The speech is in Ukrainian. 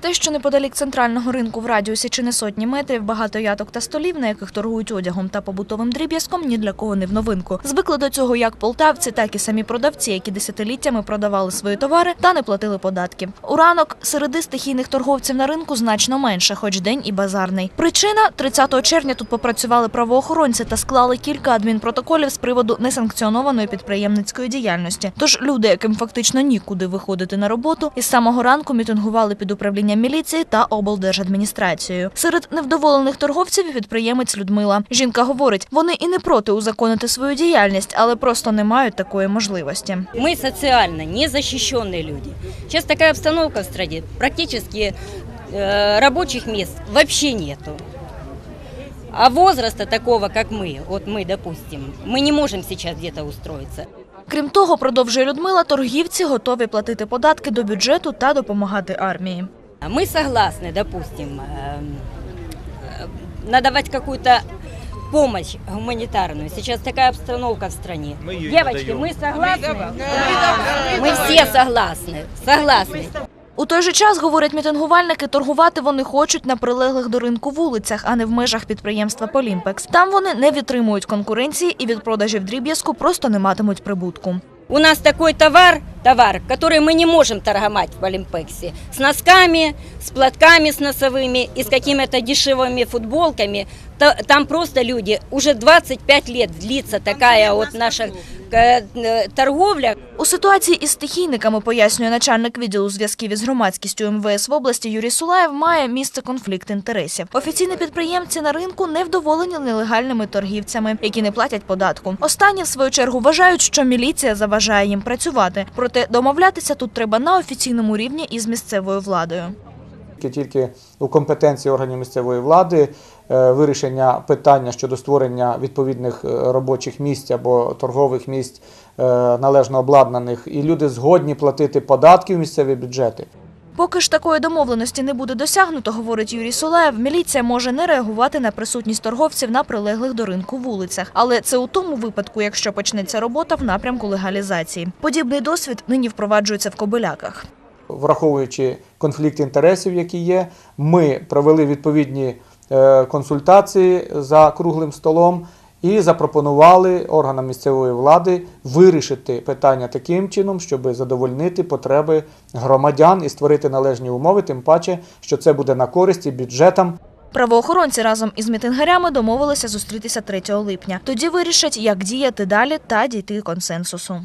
Те, що неподалік центрального ринку в радіусі чи не сотні метрів багато яток та столів, на яких торгують одягом та побутовим дріб'язком, ні для кого не в новинку. Звикли до цього як полтавці, так і самі продавці, які десятиліттями продавали свої товари та не платили податків. У ранок середи стихійних торговців на ринку значно менше, хоч день і базарний. Причина 30 червня тут попрацювали правоохоронці та склали кілька адмінпротоколів з приводу несанкціонованої підприємницької діяльності. Тож люди, яким фактично нікуди виходити на роботу, із самого ранку мітингували під управлінням міліції та облдержадміністрацією. Серед невдоволених торговців і підприємець Людмила. Жінка говорить, вони і не проти узаконити свою діяльність, але просто не мають такої можливості. Мы социально незащищенные люди. Сейчас такая обстановка в стране. Практически э, рабочих мест вообще нету. А возраста такого, как мы, вот мы, допустим, мы не можем сейчас где-то устроиться. Крім того, продовжує Людмила, торгівці готові платити податки до бюджету та допомагати армії. А Мы согласны, допустим, э, э, надавать какую-то помощь гуманитарную. Сейчас такая обстановка в стране. Мы ее не Девочки, даем. мы согласны? Мы все согласны. Согласны. У той же час, говорять мітингувальники, торгувати вони хочуть на прилеглих до ринку вулицях, а не в межах підприємства Полімпекс. Там вони не відтримують конкуренції і від продажів дріб'язку просто не матимуть прибутку. У нас такой товар, товар, который мы не можем торговать в Олимпексе. С носками, с платками с носовыми и с какими-то дешевыми футболками. Та- Там просто люди, уже 25 лет длится такая вот наша э, э, торговля. У ситуації із стихійниками, пояснює начальник відділу зв'язків із громадськістю МВС в області Юрій Сулаєв, має місце конфлікт інтересів. Офіційні підприємці на ринку невдоволені нелегальними торгівцями, які не платять податку. Останні, в свою чергу, вважають, що міліція заважає їм працювати. Проте домовлятися тут треба на офіційному рівні із місцевою владою. Тільки- у компетенції органів місцевої влади е, вирішення питання щодо створення відповідних е, робочих місць або торгових місць е, належно обладнаних, і люди згодні платити податки в місцеві бюджети. Поки ж такої домовленості не буде досягнуто, говорить Юрій Сулаєв, міліція може не реагувати на присутність торговців на прилеглих до ринку вулицях. Але це у тому випадку, якщо почнеться робота в напрямку легалізації. Подібний досвід нині впроваджується в Кобиляках. Враховуючи конфлікт інтересів, які є, ми провели відповідні е, консультації за круглим столом і запропонували органам місцевої влади вирішити питання таким чином, щоб задовольнити потреби громадян і створити належні умови, тим паче, що це буде на користі бюджетам Правоохоронці разом із мітингарями домовилися зустрітися 3 липня. Тоді вирішать, як діяти далі та дійти консенсусу.